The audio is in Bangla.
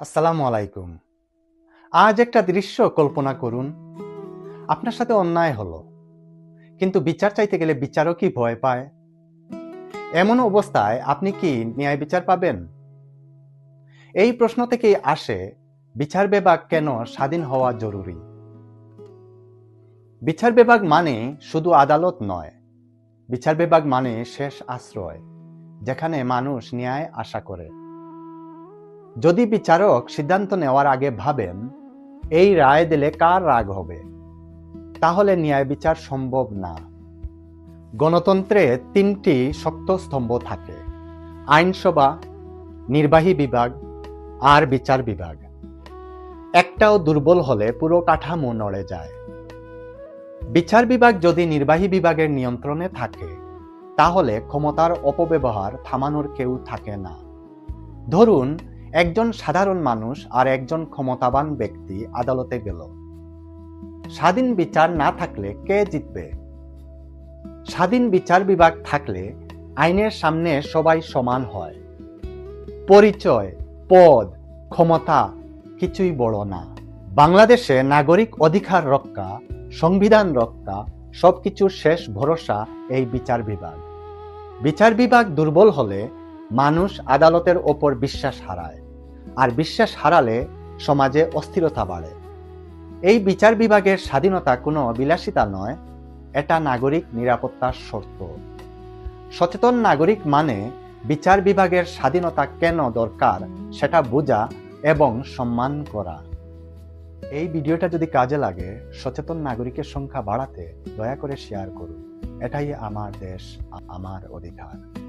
আসসালামু আলাইকুম। আজ একটা দৃশ্য কল্পনা করুন। আপনার সাথে অন্যায় হলো, কিন্তু বিচার চাইতে গেলে বিচারও কি ভয় পায়। এমন অবস্থায় আপনি কি ন্যায় বিচার পাবেন? এই প্রশ্ন থেকেই আসে, বিচার বিভাগ কেন স্বাধীন হওয়া জরুরি? বিচার বিভাগ মানে শুধু আদালত নয়, বিচার বিভাগ মানে শেষ আশ্রয়, যেখানে মানুষ ন্যায় আশা করে। যদি বিচারক সিদ্ধান্ত নেওয়ার আগে ভাবেন, এই রায় দিলে কার রাগ হবে? তাহলে ন্যায় বিচার সম্ভব না। গণতন্ত্রে তিনটি শক্ত স্তম্ভ থাকে, আইনসভা, নির্বাহী বিভাগ আর বিচার বিভাগ। একটাও দুর্বল হলে পুরো কাঠামো নড়ে যায়। বিচার বিভাগ যদি নির্বাহী বিভাগের নিয়ন্ত্রণে থাকে, তাহলে ক্ষমতার অপব্যবহার থামানোর কেউ থাকে না। ধরুন একজন সাধারণ মানুষ আর একজন ক্ষমতাবান ব্যক্তি আদালতে গেল। স্বাধীন বিচার না থাকলে কে জিতবে? স্বাধীন বিচার বিভাগ থাকলে আইনের সামনে সবাই সমান হয়। পরিচয়, পদ, ক্ষমতা কিছুই বড় না। বাংলাদেশে নাগরিক অধিকার রক্ষা, সংবিধান রক্ষা, সবকিছুর শেষ ভরসা এই বিচার বিভাগ। বিচার বিভাগ দুর্বল হলে মানুষ আদালতের ওপর বিশ্বাস হারায়, আর বিশ্বাস হারালে সমাজে অস্থিরতা বাড়ে। এই বিচার বিভাগের স্বাধীনতা কোনো বিলাসিতা নয়, এটা নাগরিক নিরাপত্তার শর্ত। সচেতন নাগরিক মানে বিচার বিভাগের স্বাধীনতা কেন দরকার সেটা বোঝা এবং সম্মান করা। এই ভিডিওটা যদি কাজে লাগে, সচেতন নাগরিকের সংখ্যা বাড়াতে দয়া করে শেয়ার করুন। এটাই আমার দেশ, আমার অধিকার।